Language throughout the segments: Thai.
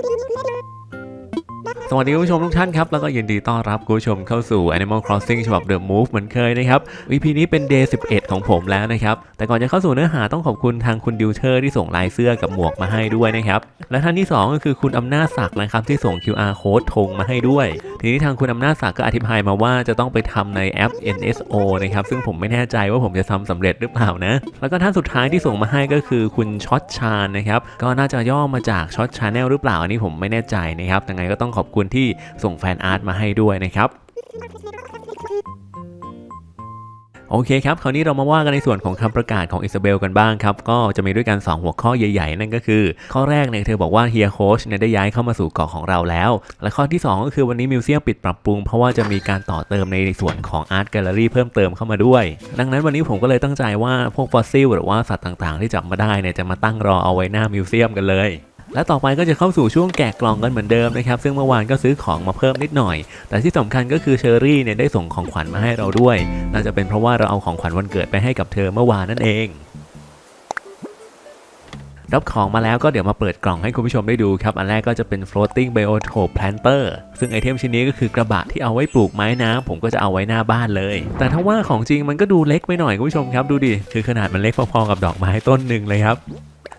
Bye. สวัสดีคุณผู้ชมทุกท่านครับ แล้วก็ยินดีต้อนรับคุณผู้ชมเข้าสู่ Animal Crossing ฉบับ The Move เหมือนเคยนะครับ EP นี้เป็น Day 11 ของผมแล้วนะครับ แต่ก่อนจะเข้าสู่เนื้อหาต้องขอบคุณทางคุณดิวเทอร์ที่ส่งลายเสื้อกับหมวกมาให้ด้วยนะครับ และท่านที่ 2 ก็คือคุณอำนาจศักดิ์นะครับที่ส่ง QR code ธงมาให้ด้วย ทีนี้ทางคุณอำนาจศักดิ์ก็อธิบายมาว่าจะต้องไปทำในแอป NSO นะครับซึ่งผมไม่แน่ใจว่าผมจะทำสำเร็จหรือเปล่านะ แล้วก็ท่านสุดท้ายที่ส่งมาให้ก็คือคุณช็อตชาญนะครับก็น่าจะย่อมาจากช็อตชาแนลหรือเปล่าอันนี้ผมไม่แน่ใจนะครับยังไงก็ต้องขอบคุณที่ส่งแฟนอาร์ตมาให้ด้วยนะครับโอเคครับ คราวนี้เรามาว่ากันในส่วนของคำประกาศของอิซาเบลกันบ้างครับ ก็จะมีด้วยกัน 2 หัวข้อใหญ่ ๆ นั่นก็คือ ข้อแรกเนี่ยเธอบอกว่าเฮียโคชเนี่ยได้ย้ายเข้ามาสู่เกาะของเราแล้ว และข้อที่ 2 ก็คือวันนี้มิวเซียมปิดปรับปรุง เพราะว่าจะมีการต่อเติมในส่วนของอาร์ตแกลเลอรี่เพิ่มเติมเข้ามาด้วย ดังนั้นวันนี้ผมก็เลยตั้งใจว่าพวกฟอสซิลหรือว่าสัตว์ต่างๆ ที่จับมาได้เนี่ยจะมาตั้งรอเอาไว้หน้ามิวเซียมกันเลย และต่อไปก็จะเข้าสู่ช่วงแกะกล่องกันเหมือนเดิมนะครับ ซึ่งเมื่อวานก็ซื้อของมาเพิ่มนิดหน่อย แต่ที่สำคัญก็คือเชอรี่เนี่ยได้ส่งของขวัญมาให้เราด้วย น่าจะเป็นเพราะว่าเราเอาของขวัญวันเกิดไปให้กับเธอเมื่อวานนั่นเองรับของมาแล้วก็เดี๋ยวมาเปิดกล่องให้คุณผู้ชมได้ดูครับ อันแรกก็จะเป็น floating biotope planter ซึ่งไอเทมชิ้นนี้ก็คือกระบะที่เอาไว้ปลูกไม้น้ำผมก็จะเอาไว้หน้าบ้านเลย แต่ถ้าว่าของจริงมันก็ดูเล็กไปหน่อยคุณผู้ชมครับ ดูดิ คือขนาดมันเล็กพอๆกับดอกไม้ต้นหนึ่งเลยครับ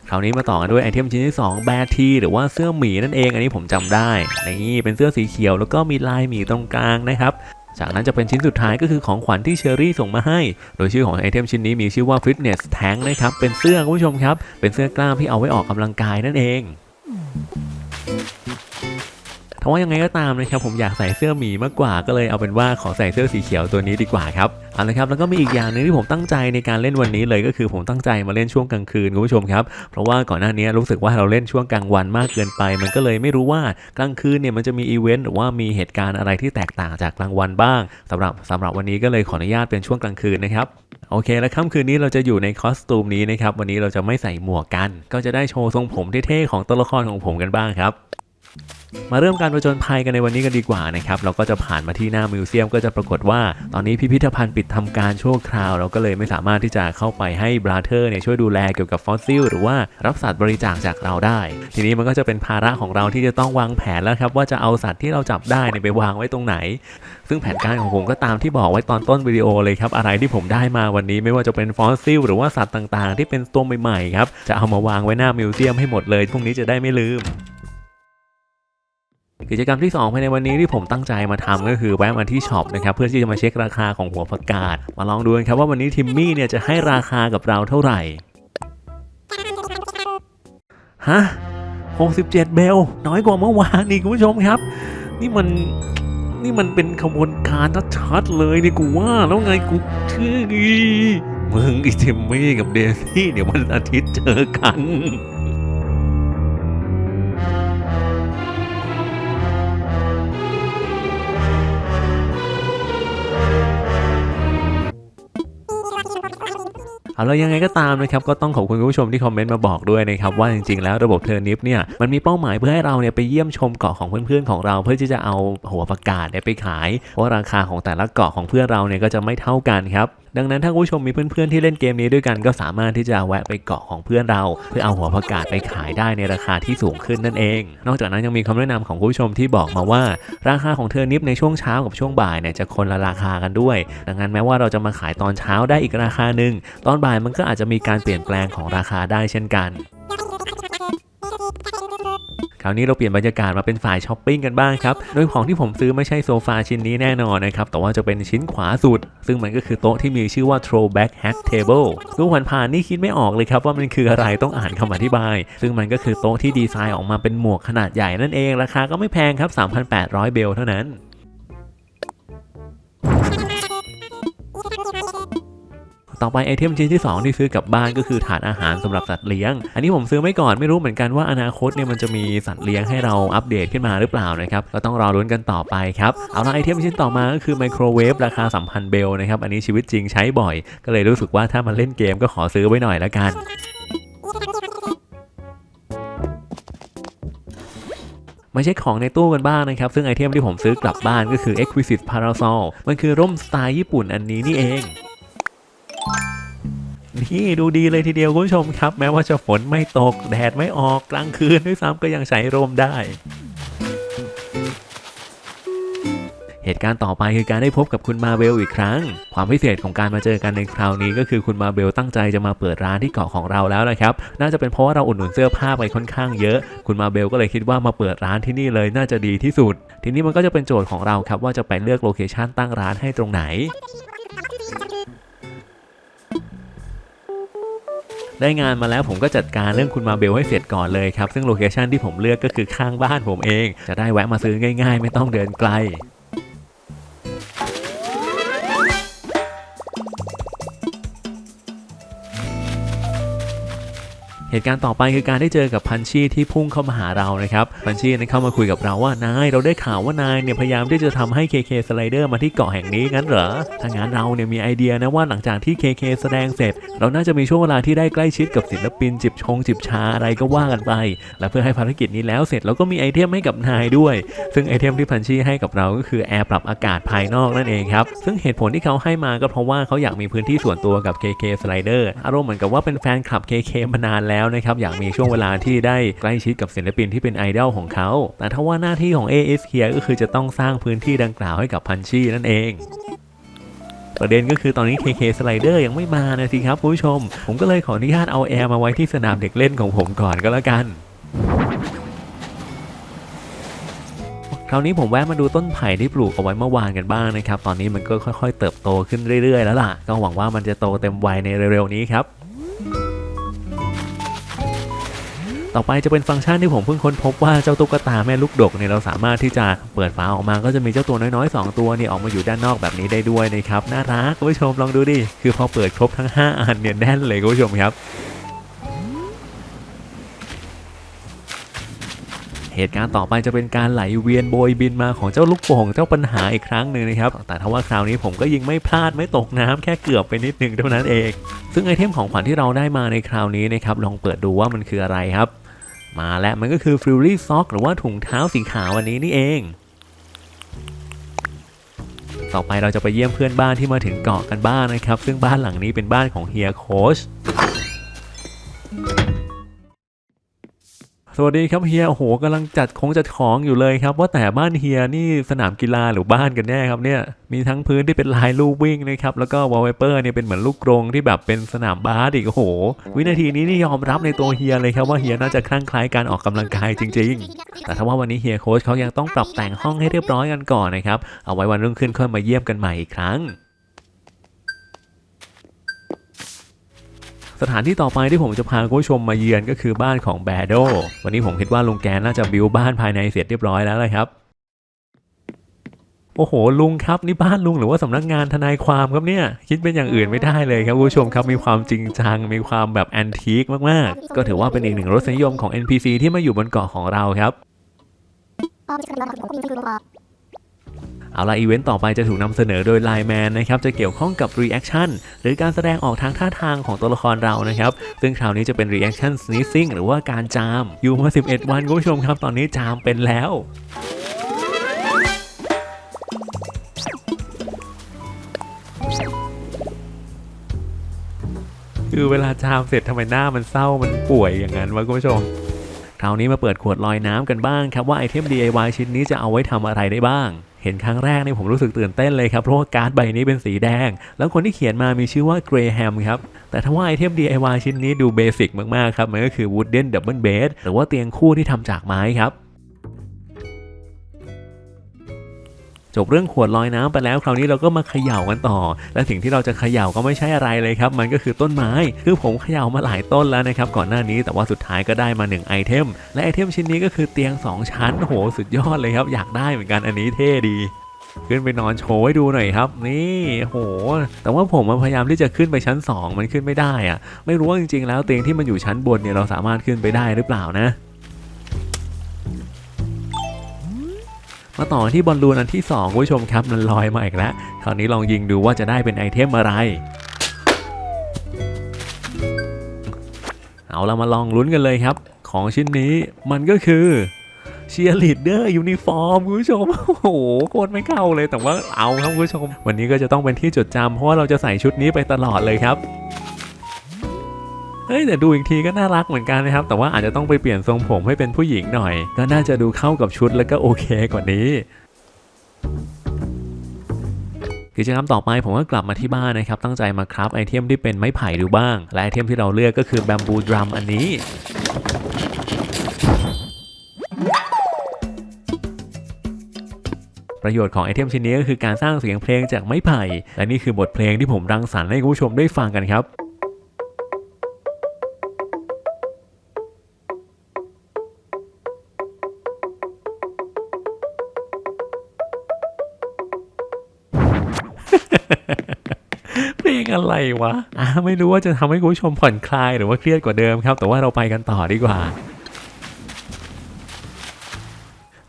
คราวนี้มาต่อกันด้วยไอเทมชิ้นที่ 2 แบทีหรือว่าเสื้อหมีนั่นเอง อันนี้ผมจำได้ นี่เป็นเสื้อสีเขียวแล้วก็มีลายหมีตรงกลางนะครับ จากนั้นจะเป็นชิ้นสุดท้ายก็คือของขวัญที่เชอรี่ส่งมาให้ โดยชื่อของไอเทมชิ้นนี้มีชื่อว่า Fitness Tank นะครับ เป็นเสื้อคุณผู้ชมครับ เป็นเสื้อกล้ามที่เอาไว้ออกกำลังกายนั่นเอง ว่ายังไงก็ตามนะครับผมอยากใส่เสื้อหมีมากกว่าก็เลยเอาเป็นว่าขอใส่เสื้อสีเขียวตัวนี้ดีกว่าครับเอาละครับแล้วก็มีอีกอย่างหนึงที่ผมตั้งใจในการเล่นวันนี้เลยก็คือผมตั้งใจมาเล่นช่วงกลางคืนคุณผู้ชมครับเพราะว่าก่อนหน้านี้รู้สึกว่าเราเล่นช่วงกลางวันมากเกินไป มันก็เลยไม่รู้ว่ากลางคืนเนี่ยมันจะมีอีเวนต์หรือว่ามีเหตุการณ์อะไรที่แตกต่างจากกลางวันบ้างสำหรับสำหรับวันนี้ก็เลยขออนุญาตเป็นช่วงกลางคืนนะครับโอเค แล้วค่ำคืนนี้เราจะอยู่ในคอสตูมนี้นะครับวันนี้เราจะไม่ใส่หมวกกัน ก็จะได้โชว์ทรงผมเท่ๆของตัวละครของผมกันบ้างครับ มาเริ่มการประจนภัยกันในวันนี้กันดีกว่านะครับ เราก็จะผ่านมาที่หน้ามิวเซียม ก็จะปรากฏว่าตอนนี้พิพิธภัณฑ์ปิดทำการชั่วคราว เราก็เลยไม่สามารถที่จะเข้าไปให้บราเธอร์เนี่ยช่วยดูแลเกี่ยวกับฟอสซิลหรือว่ารับสัตว์บริจาคจากเราได้ ทีนี้มันก็จะเป็นภาระของเราที่จะต้องวางแผนแล้วครับว่าจะเอาสัตว์ที่เราจับได้เนี่ยไปวางไว้ตรงไหน ซึ่งแผนการของผมก็ตามที่บอกไว้ตอนต้นวิดีโอเลยครับอะไรที่ผมได้มาวันนี้ไม่ว่าจะเป็นฟอสซิลหรือว่าสัตว์ต่างๆ ที่เป็นตัวใหม่ๆครับจะเอามาวางไว้หน้ามิวเซียมให้หมดเลยพรุ่งนี้จะได้ไม่ลืม กิจกรรมที่ 2 ภายในวันนี้ที่ผมตั้งใจมาทำก็คือแวะมาที่ช็อปนะครับเพื่อที่จะมาเช็คราคาของหัวผักกาด มาลองดูกันครับว่าวันนี้ทิมมี่เนี่ยจะให้ราคากับเราเท่าไหร่ ฮะ 67 เบล น้อยกว่าเมื่อวานนี่คุณผู้ชมครับ นี่มันนี่มันเป็นขบวนการชัดๆเลยนี่กูว่า แล้วไงกูชื่อดีมึงอีทิมมี่กับเดซี่เดี๋ยววันอาทิตย์เจอกัน เอาแล้วยังไงก็ตามนะครับก็ต้องขอบคุณผู้ชมที่คอมเมนต์มาบอกด้วยนะครับว่าจริงๆแล้วระบบเทอร์นิฟเนี่ยมันมีเป้าหมายเพื่อให้เราเนี่ยไปเยี่ยมชมเกาะของเพื่อนๆของเรา เพื่อที่จะเอาหัวประกาศเนี่ยไปขายเพราะราคาของแต่ละเกาะของเพื่อนเราเนี่ยก็จะไม่เท่ากันครับดังนั้นถ้าผู้ชมมีเพื่อนๆที่เล่นเกมนี้ด้วยกัน ก็สามารถที่จะแวะไปเกาะของเพื่อนเรา เพื่อเอาหัวประกาศไปขายได้ในราคาที่สูงขึ้นนั่นเอง นอกจากนั้นยังมีคำแนะนำของผู้ชมที่บอกมาว่า ราคาของเทอร์นิปในช่วงเช้ากับช่วงบ่ายเนี่ยจะคนละราคากันด้วย ดังนั้นแม้ว่าเราจะมาขายตอนเช้าได้อีกราคาหนึ่งตอนบ่ายมันก็อาจจะมีการเปลี่ยนแปลงของราคาได้เช่นกัน คราวนี้เราเปลี่ยนบรรยากาศมาเป็นฝ่ายช้อปปิ้งกันบ้างครับ โดยของที่ผมซื้อไม่ใช่โซฟาชิ้นนี้แน่นอนนะครับ แต่ว่าจะเป็นชิ้นขวาสุด ซึ่งมันก็คือโต๊ะที่มีชื่อว่า throwback hack table ดูผ่านๆนี่คิดไม่ออกเลยครับว่ามันคืออะไรต้องอ่านคำอธิบาย ซึ่งมันก็คือโต๊ะที่ดีไซน์ออกมาเป็นหมวกขนาดใหญ่นั่นเอง ราคาก็ไม่แพงครับ 3,800 เบลเท่านั้น ต่อไปไอเทมชิ้นที่ 2 ที่ซื้อกลับบ้านก็คือถาดอาหารสำหรับสัตว์เลี้ยง อันนี้ผมซื้อไม่ก่อนไม่รู้เหมือนกันว่าอนาคตเนี่ยมันจะมีสัตว์เลี้ยงให้เราอัปเดตขึ้นมาหรือเปล่านะครับก็ต้องรอรุ้นกันต่อไปครับเอาละไอเทมชิ้นต่อมาก็คือไมโครเวฟราคา3,000เบลนะครับอันนี้ชีวิตจริงใช้บ่อย ก็เลยรู้สึกว่าถ้ามันเล่นเกมก็ขอซื้อไว้หน่อยละกันมาเช็คของในตู้กันบ้างนะครับ ซึ่งไอเทมที่ผมซื้อกลับบ้านก็คือ Exquisite Parasol มันคือร่มสไตล์ญี่ปุ่นอันนี้นี่เอง นี่ดูดีเลยทีเดียวคุณผู้ชมครับ แม้ว่าจะฝนไม่ตก แดดไม่ออกกลางคืนด้วยซ้ำก็ยังใช้ร่มได้เหตุการณ์ต่อไปคือการได้พบกับคุณมาเบลอีกครั้ง ความพิเศษของการมาเจอกันในคราวนี้ก็คือคุณมาเบลตั้งใจจะมาเปิดร้านที่เกาะของเราแล้วนะครับ น่าจะเป็นเพราะว่าเราอุดหนุนเสื้อผ้าไปค่อนข้างเยอะ คุณมาเบลก็เลยคิดว่ามาเปิดร้านที่นี่เลยน่าจะดีที่สุด ทีนี้มันก็จะเป็นโจทย์ของเราครับว่าจะไปเลือกโลเคชันตั้งร้านให้ตรงไหน ได้งานมาแล้วผมก็จัดการเรื่องคุณมาเบลให้เสร็จก่อนเลยครับ ซึ่งโลเคชันที่ผมเลือกก็คือข้างบ้านผมเอง จะได้แวะมาซื้อง่ายๆ ไม่ต้องเดินไกล เหตุการณ์ต่อไปคือการได้เจอกับพันชีที่พุ่งเข้ามาหาเรานะครับพันชีนั้นเข้ามาคุยกับเราว่านายเราได้ข่าวว่านายเนี่ยพยายามที่จะทำให้ KK Slider มาที่เกาะแห่งนี้งั้นเหรอถ้างั้นเราเนี่ยมีไอเดียนะว่าหลังจากที่ KK แสดงเสร็จ เราน่าจะมีช่วงเวลาที่ได้ใกล้ชิดกับศิลปินจิบชงจิบชาอะไรก็ว่ากันไป และเพื่อให้ภารกิจนี้แล้วเสร็จเราก็มีไอเทมให้กับนายด้วย ซึ่งไอเทมที่พันชีให้กับเราก็คือแอร์ปรับอากาศภายนอกนั่นเองครับซึ่งเหตุผลที่เขาให้มาก็เพราะว่าเขาอยากมีพื้นที่ส่วนตัวกับ KK Slider อารมณ์เหมือนกับว่าเป็นแฟนคลับ KK มานานแล้วนะครับอยากมีช่วงเวลาที่ได้ใกล้ชิดกับศิลปินที่เป็นไอดอลของเขา แต่ถ้าว่าหน้าที่ของ AS เฮียก็คือจะต้องสร้างพื้นที่ดังกล่าวให้กับพันชีนั่นเองประเด็นก็คือตอนนี้ KK Slider ยังไม่มานะสิครับคุณผู้ชม ผมก็เลยขออนุญาตเอาแอร์มาไว้ที่สนามเด็กเล่นของผมก่อนก็แล้วกันคราวนี้ผมแวะมาดูต้นไผ่ที่ปลูกเอาไว้เมื่อวานกันบ้างนะครับ ตอนนี้มันก็ค่อยๆ เติบโตขึ้นเรื่อยๆ แล้วล่ะ ก็หวังว่ามันจะโตเต็มวัยในเร็วๆนี้ครับ ต่อไปจะเป็นฟังก์ชันที่ผมเพิ่งค้นพบว่าเจ้าตุ๊กตาแม่ลูกดกเนี่ยเราสามารถที่จะเปิดฝาออกมาก็จะมีเจ้าตัวน้อยๆ 2 ตัวเนี่ยออกมาอยู่ด้านนอกแบบนี้ได้ด้วยนะครับน่ารักคุณผู้ชมลองดูดิคือพอเปิดครบทั้ง 5 อันเนี่ยแน่นเลยคุณผู้ชมครับเหตุการณ์ต่อไปจะเป็นการไหลเวียนโบยบินมาของเจ้าลูกโป่งเจ้าปัญหาอีกครั้งหนึ่งนะครับ แต่ถ้าว่าคราวนี้ผมก็ยิงไม่พลาดไม่ตกน้ำแค่เกือบไปนิดนึงเท่านั้นเอง ซึ่งไอเทมของขวัญที่เราได้มาในคราวนี้นะครับลองเปิดดูว่ามันคืออะไรครับ มาแล้วมันก็คือฟิลลี่ซ็อกหรือว่าถุงเท้าสีขาววันนี้นี่เอง ต่อไปเราจะไปเยี่ยมเพื่อนบ้านที่มาถึงเกาะกันบ้างนะครับ ซึ่งบ้านหลังนี้เป็นบ้านของเฮียโคช สวัสดีครับเฮียโอ้โหกำลังจัดของจัดของอยู่เลยครับ ว่าแต่บ้านเฮียนี่สนามกีฬาหรือบ้านกันแน่ครับเนี่ยมีทั้งพื้นที่เป็นลายลูกวิ่งนะครับแล้วก็วอลเปเปอร์เนี่ยเป็นเหมือนลูกกรงที่แบบเป็นสนามบาสอีกโอ้โห วินาทีนี้นี่ยอมรับในตัวเฮียเลยครับว่าเฮียน่าจะคลั่งคล้การออกกำลังกายจริง ๆ แต่ถ้าว่าวันนี้เฮียโค้ชเขายังต้องปรับแต่งห้องให้เรียบร้อยกันก่อนนะครับเอาไว้วันรุ่งขึ้นค่อยมาเยี่ยมกันใหม่อีกครั้ง สถานที่ต่อไปที่ผมจะพาคุณผู้ชมมาเยือนก็คือบ้านของแบโดวันนี้ผมคิดว่าลุงแกน่าจะบิวบ้านภายในเสร็จเรียบร้อยแล้วเลยครับ โอ้โหลุงครับนี่บ้านลุงหรือว่าสำนักงานทนายความครับเนี่ย คิดเป็นอย่างอื่นไม่ได้เลยครับคุณผู้ชมครับมีความจริงจังมีความแบบแอนทีคมากๆ ก็ถือว่าเป็นอีกหนึ่งรสนิยมของ NPC ที่มาอยู่บนเกาะของเราครับ เอาละอีเวนต์ต่อไปจะถูกนำเสนอโดยไลแมนนะครับจะเกี่ยวข้องกับ Reaction หรือการแสดงออกทางท่าทางของตัวละครเรานะครับซึ่งคราวนี้จะเป็น Reaction Sneezing หรือว่าการจาม อยู่มา 11 วันคุณผู้ชมครับ ตอนนี้จามเป็นแล้วคือเวลาจามเสร็จทำไมหน้ามันเศร้ามันป่วยอย่างนั้นวะคุณผู้ชมคราวนี้มาเปิดขวดลอยน้ำกันบ้างครับว่าไอเทม DIY ชิ้นนี้จะเอาไว้ทำอะไรได้บ้าง เห็นครั้งแรกนี่ผมรู้สึกตื่นเต้นเลยครับ เพราะว่าการ์ดใบนี้เป็นสีแดง แล้วคนที่เขียนมามีชื่อว่าเกรแฮมครับ แต่ถ้าว่าไอเทม DIY ชิ้นนี้ดูเบสิกมาก ๆ ครับ มันก็คือ Wooden Double Bed หรือว่าเตียงคู่ที่ทำจากไม้ครับ จบเรื่องขวดลอยน้ำไปแล้วคราวนี้เราก็มาเขย่ากันต่อ และสิ่งที่เราจะเขย่าก็ไม่ใช่อะไรเลยครับ มันก็คือต้นไม้ คือผมเขย่ามาหลายต้นแล้วนะครับก่อนหน้านี้แต่ว่าสุดท้ายก็ได้มา1ไอเทมและไอเทมชิ้นนี้ก็คือเตียง 2 ชั้นโอ้โหสุดยอดเลยครับ อยากได้เหมือนกันอันนี้เท่ดีขึ้นไปนอนโชว์ให้ดูหน่อยครับ นี่โห แต่ว่าผมพยายามที่จะขึ้นไปชั้น 2 มันขึ้นไม่ได้อะไม่รู้ว่าจริงๆแล้วเตียงที่มันอยู่ชั้นบนเนี่ยเราสามารถขึ้นไปได้หรือเปล่านะ มาต่อที่บอลลูนอันที่2คุณผู้ชมครับมันลอยมาอีกแล้วคราวนี้ลองยิงดูว่าจะได้เป็นไอเทมอะไร เอาเรามาลองลุ้นกันเลยครับ ของชิ้นนี้มันก็คือเชียร์ลีดเดอร์ยูนิฟอร์มคุณผู้ชม โอ้โหโคตรไม่เข้าเลยแต่ว่าเอาครับคุณผู้ชม วันนี้ก็จะต้องเป็นที่จดจำเพราะว่าเราจะใส่ชุดนี้ไปตลอดเลยครับ เอ้ยแต่ดูอีกทีก็น่ารักเหมือนกันนะครับ แต่ว่าอาจจะต้องไปเปลี่ยนทรงผมให้เป็นผู้หญิงหน่อย ก็น่าจะดูเข้ากับชุดแล้วก็โอเคกว่านี้กิจกรรมต่อไปผมก็กลับมาที่บ้านนะครับ ตั้งใจมาคราฟไอเทมที่เป็นไม้ไผ่ดูบ้าง และไอเทมที่เราเลือกก็คือแบมบูดรัมอันนี้ประโยชน์ของไอเทมชิ้นนี้ก็คือการสร้างเสียงเพลงจากไม้ไผ่ และนี่คือบทเพลงที่ผมรังสรรค์ให้คุณผู้ชมได้ฟังกันครับ เพลงอะไรวะอะไม่รู้ว่าจะทำให้คุณผู้ชมผ่อนคลายหรือว่าเครียดกว่าเดิมครับ แต่ว่าเราไปกันต่อดีกว่า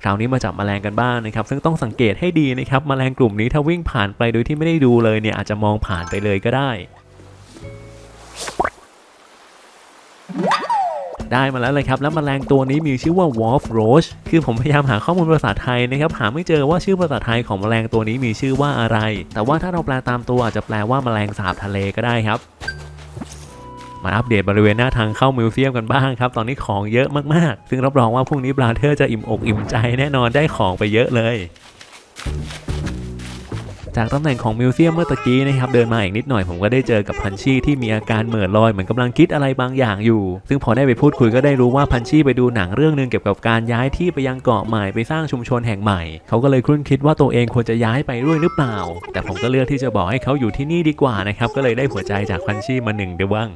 คราวนี้มาจับแมลงกันบ้างนะครับ ซึ่งต้องสังเกตให้ดีนะครับแมลงกลุ่มนี้ถ้าวิ่งผ่านไปโดยที่ไม่ได้ดูเลยเนี่ยอาจจะมองผ่านไปเลยก็ได้ ได้มาแล้วเลยครับ แล้วแมลงตัวนี้มีชื่อว่า Wolf Roach คือผมพยายามหาข้อมูลภาษาไทยนะครับหาไม่เจอว่าชื่อภาษาไทยของแมลงตัวนี้มีชื่อว่าอะไร แต่ว่าถ้าเราแปลตามตัวอาจจะแปลว่าแมลงสาบทะเลก็ได้ครับมาอัปเดตบริเวณหน้าทางเข้ามิวเซียมกันบ้างครับ ตอนนี้ของเยอะมาก ๆ ซึ่งรับรองว่าพรุ่งนี้บราเธอร์จะอิ่มอกอิ่มใจแน่นอนได้ของไปเยอะเลย จากตำแหน่งของมิวเซียมเมื่อตะกี้นะครับเดินมาอีกนิดหน่อยผมก็ได้เจอกับพันชี่ที่มีอาการเหม่อลอยเหมือนกำลังคิดอะไรบางอย่างอยู่ ซึ่งพอได้ไปพูดคุยก็ได้รู้ว่าพันชี่ไปดูหนังเรื่องหนึงเกี่ยวกับการย้ายที่ไปยังเกาะใหม่ไปสร้างชุมชนแห่งใหม่ เขาก็เลยครุ่นคิดว่าตัวเองควรจะย้ายไปด้วยหรือเปล่า แต่ผมก็เลือกที่จะบอกให้เขาอยู่ที่นี่ดีกว่านะครับก็เลยได้หัวใจจากพันชี่มาหนึ่งเดือน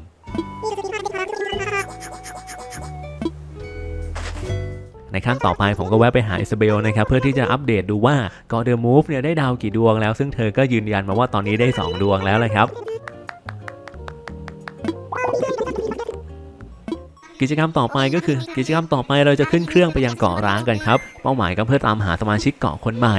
ในครั้งต่อไปผมก็แวะไปหาอิซาเบลนะครับเพื่อที่จะอัปเดตดูว่าก็เดอะมูฟเนี่ยได้ดาวกี่ดวงแล้ว ซึ่งเธอก็ยืนยันมาว่าตอนนี้ได้ 2 ดวงแล้วเลยครับกิจกรรมต่อไปก็คือกิจกรรมต่อไปเราจะขึ้นเครื่องไปยังเกาะร้างกันครับ เป้าหมายก็เพื่อตามหาสมาชิกเกาะคนใหม่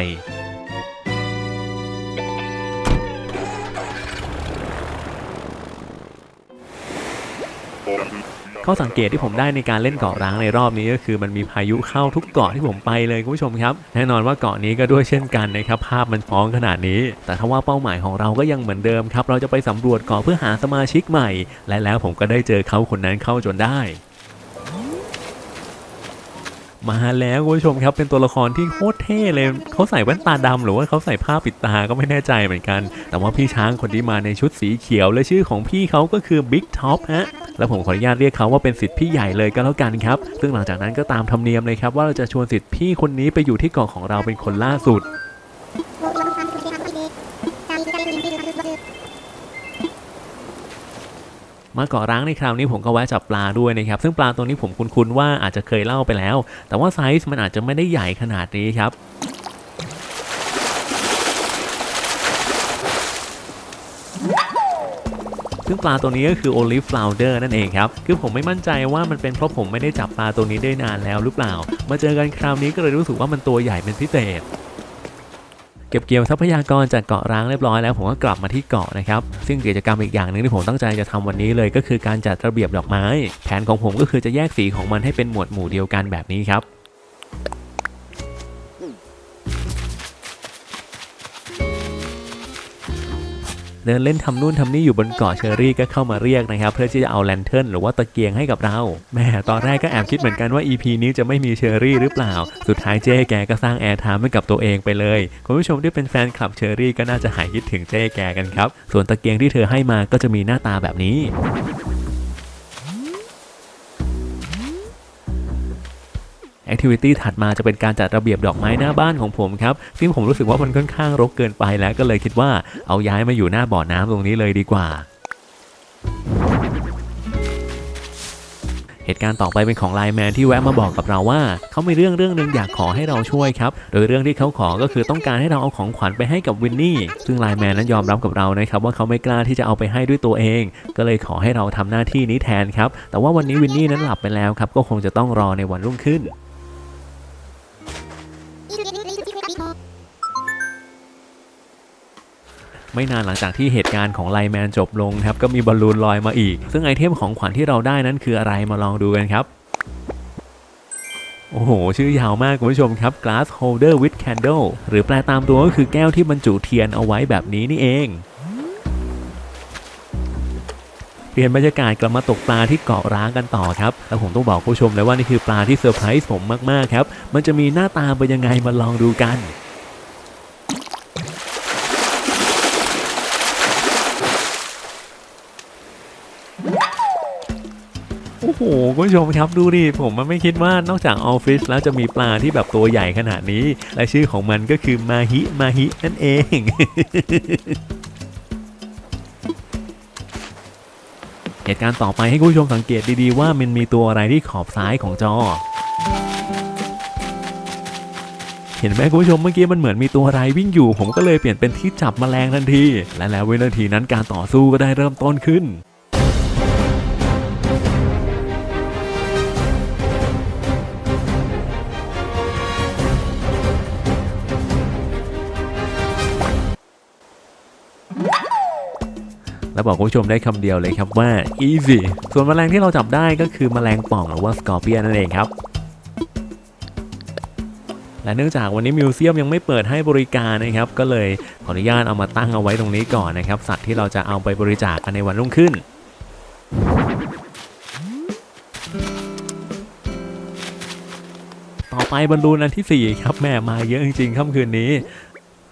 ข้อสังเกตที่ผมได้ในการเล่นเกาะร้างในรอบนี้ก็คือมันมีพายุเข้าทุกเกาะที่ผมไปเลยคุณผู้ชมครับ แน่นอนว่าเกาะนี้ก็ด้วยเช่นกันนะครับภาพมันฟ้องขนาดนี้ แต่ถ้าว่าเป้าหมายของเราก็ยังเหมือนเดิมครับ เราจะไปสำรวจเกาะเพื่อหาสมาชิกใหม่ และแล้วผมก็ได้เจอเขาคนนั้นเข้าจนได้ มาแล้วคุณผู้ชมครับเป็นตัวละครที่โคตรเท่เลยเขาใส่แว่นตาดำหรือว่าเขาใส่ผ้าปิดตาก็ไม่แน่ใจเหมือนกัน แต่ว่าพี่ช้างคนที่มาในชุดสีเขียว และชื่อของพี่เขาก็คือบิ๊กท็อปฮะแล้วผมขออนุญาตเรียกเขาว่าเป็นสิทธิ์พี่ใหญ่เลยก็แล้วกันครับซึ่งหลังจากนั้นก็ตามธรรมเนียมเลยครับว่าเราจะชวนสิทธิ์พี่คนนี้ไปอยู่ที่เกาะของเราเป็นคนล่าสุด มาเกาะร้างในคราวนี้ผมก็แวะจับปลาด้วยนะครับ ซึ่งปลาตัวนี้ผมคุ้นๆว่าอาจจะเคยเล่าไปแล้ว แต่ว่าไซส์มันอาจจะไม่ได้ใหญ่ขนาดนี้ครับซึ่งปลาตัวนี้ก็คือโอลิฟฟลาวเดอร์นั่นเองครับ คือผมไม่มั่นใจว่ามันเป็นเพราะผมไม่ได้จับปลาตัวนี้ได้นานแล้วหรือเปล่า มาเจอกันคราวนี้ก็เลยรู้สึกว่ามันตัวใหญ่เป็นพิเศษ เก็บเกี่ยวทรัพยากรจากเกาะร้างเรียบร้อยแล้วผมก็กลับมาที่เกาะนะครับ ซึ่งกิจกรรมอีกอย่างหนึ่งที่ผมตั้งใจจะทำวันนี้เลยก็คือการจัดระเบียบดอกไม้ แผนของผมก็คือจะแยกสีของมันให้เป็นหมวดหมู่เดียวกันแบบนี้ครับ เดินเล่นทำนู่นทำนี่อยู่บนเกาะเชอรี่ก็เข้ามาเรียกนะครับ เพื่อที่จะเอาแลนเทิร์นหรือว่าตะเกียงให้กับเราแม่ตอนแรกก็แอบคิดเหมือนกันว่า EP นี้จะไม่มีเชอรี่หรือเปล่า สุดท้ายเจ๊แกก็สร้างแอร์ไทม์ให้กับตัวเองไปเลย คุณผู้ชมที่เป็นแฟนคลับเชอรี่ก็น่าจะหายคิดถึงเจ๊แกกันครับ ส่วนตะเกียงที่เธอให้มาก็จะมีหน้าตาแบบนี้ แอคทิวิตี้ถัดมาจะเป็นการจัดระเบียบดอกไม้หน้าบ้านของผมครับซึ่งผมรู้สึกว่ามันค่อนข้างรกเกินไปแล้วก็เลยคิดว่าเอาย้ายมาอยู่หน้าบ่อน้ำตรงนี้เลยดีกว่า เหตุการณ์ต่อไปเป็นของไลน์แมนที่แวะมาบอกกับเราว่า เขามีเรื่องเรื่องหนึ่งอยากขอให้เราช่วยครับ โดยเรื่องที่เขาขอก็คือต้องการให้เราเอาของขวัญไปให้กับวินนี่ ซึ่งไลน์แมนนั้นยอมรับกับเรานะครับว่าเขาไม่กล้าที่จะเอาไปให้ด้วยตัวเอง ก็เลยขอให้เราทำหน้าที่นี้แทนครับ แต่ว่าวันนี้วินนี่นั้นหลับไปแล้วครับก็คงจะต้องรอในวันรุ่งขึ้น ไม่นานหลังจากที่เหตุการณ์ของไลแมนจบลงครับก็มีบอลลูนลอยมาอีก ซึ่งไอเทมของขวัญที่เราได้นั้นคืออะไรมาลองดูกันครับโอ้โห ชื่อยาวมากคุณผู้ชมครับ glass holder with candle หรือแปลตามตัวก็คือแก้วที่บรรจุเทียนเอาไว้แบบนี้นี่เองเปลี่ยนบรรยากาศกลับมาตกปลาที่เกาะร้างกันต่อครับ แล้วผมต้องบอกผู้ชมเลยว่านี่คือปลาที่เซอร์ไพรส์ผมมาก ๆ ครับ มันจะมีหน้าตาเป็นยังไงมาลองดูกัน โอ้โหคุณผู้ชมครับดูดิผมมันไม่คิดว่านอกจากออฟฟิศแล้วจะมีปลาที่แบบตัวใหญ่ขนาดนี้ และชื่อของมันก็คือมาฮิมาฮินั่นเองเหตุการณ์ต่อไปให้คุณผู้ชมสังเกตดีๆว่ามันมีตัวอะไรที่ขอบซ้ายของจอ เห็นไหมคุณผู้ชมเมื่อกี้มันเหมือนมีตัวอะไรวิ่งอยู่ ผมก็เลยเปลี่ยนเป็นที่จับแมลงทันที และแล้ววินาทีนั้นการต่อสู้ก็ได้เริ่มต้นขึ้น แล้วบอกคุณผู้ชมได้คำเดียวเลยครับว่า easy ส่วนแมลงที่เราจับได้ก็คือแมลงป่องหรือว่า scorpion นั่นเองครับและเนื่องจากวันนี้มิวเซียมยังไม่เปิดให้บริการนะครับ ก็เลยขออนุญาตเอามาตั้งเอาไว้ตรงนี้ก่อนนะครับ สัตว์ที่เราจะเอาไปบริจาคในวันรุ่งขึ้น ต่อไปบอลลูนันทีสี่ 4 ครับแม่มาเยอะจริงๆค่ำคืนนี้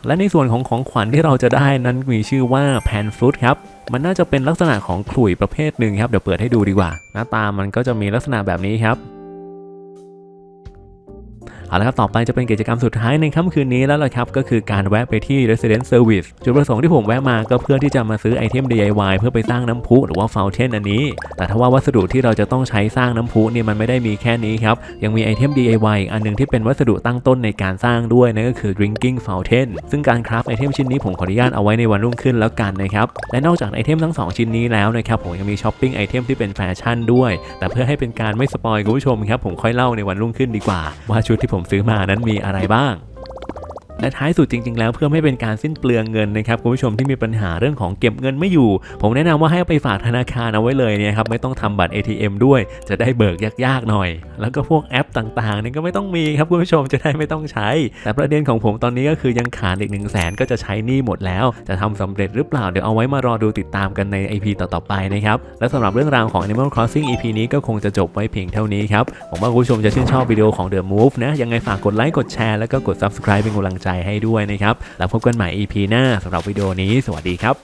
และในส่วนของของขวัญที่เราจะได้นั้นมีชื่อว่าแพนฟลุตครับ มันน่าจะเป็นลักษณะของขลุ่ยประเภทหนึ่งครับ เดี๋ยวเปิดให้ดูดีกว่า หน้าตามันก็จะมีลักษณะแบบนี้ครับ เอาละครับต่อไปจะเป็นกิจกรรมสุดท้ายในค่ำคืนนี้แล้วล่ะครับก็คือการแวะไปที่ Resident Service จุดประสงค์ที่ผมแวะมาก็เพื่อที่จะมาซื้อไอเทม DIY เพื่อไปสร้างน้ำพุหรือว่า Fountain อันนี้ แต่ถ้าว่าวัสดุที่เราจะต้องใช้สร้างน้ำพุเนี่ยมันไม่ได้มีแค่นี้ครับ ยังมีไอเทม DIY อีกอันหนึงที่เป็นวัสดุตั้งต้นในการสร้างด้วยนั่นก็คือ Drinking Fountain ซึ่งการคราฟไอเทมชิ้นนี้ผมขออนุญาตเอาไว้ในวันรุ่งขึ้นแล้วกันนะครับและนอกจากไอเทมทั้ง 2 ชิ้นนี้แล้วนะครับผมยังมีช้อปปิ้งไอเทมที่เป็นแฟชั่นด้วย แต่เพื่อให้เป็นการไม่สปอยคุณผู้ชมครับผมค่อยเล่าในวันรุ่งขึ้นดีกว่าว่าชุดที่ผมซื้อมานั้นมีอะไรบ้าง และท้ายสุดจริง ๆ แล้วเพื่อไม่เป็นการสิ้นเปลืองเงินนะครับคุณผู้ชมที่มีปัญหาเรื่องของเก็บเงินไม่อยู่ ผมแนะนำว่าให้เอาไปฝากธนาคารเอาไว้เลยเนี่ยครับไม่ต้องทำบัตร ATM ด้วย จะได้เบิกยากๆหน่อย แล้วก็พวกแอปต่างๆเนี่ยก็ไม่ต้องมีครับคุณผู้ชมจะได้ไม่ต้องใช้ แต่ประเด็นของผมตอนนี้ก็คือยังขาดอีก1 0 0 0 0แสนก็จะใช้หนี้หมดแล้ว จะทำสำเร็จหรือเปล่าเดี๋ยวเอาไว้มารอดูติดตามกันใน EP ต่อๆไปนะครับและสำหรับเรื่องราวของ Animal Crossing EP นี้ก็คงจะจบไว้เพียงเท่านี้ครับผมว่าคุณผู้ชมจะชื่นชอบวิดีโอของ The Move นะยังไงฝากกดไลค์กดแชร์แล้วก็กด Subscribe เป็นกำลังใจให้ด้วยนะครับ แล้วพบกันใหม่ EP หน้าสำหรับวิดีโอนี้ สวัสดีครับ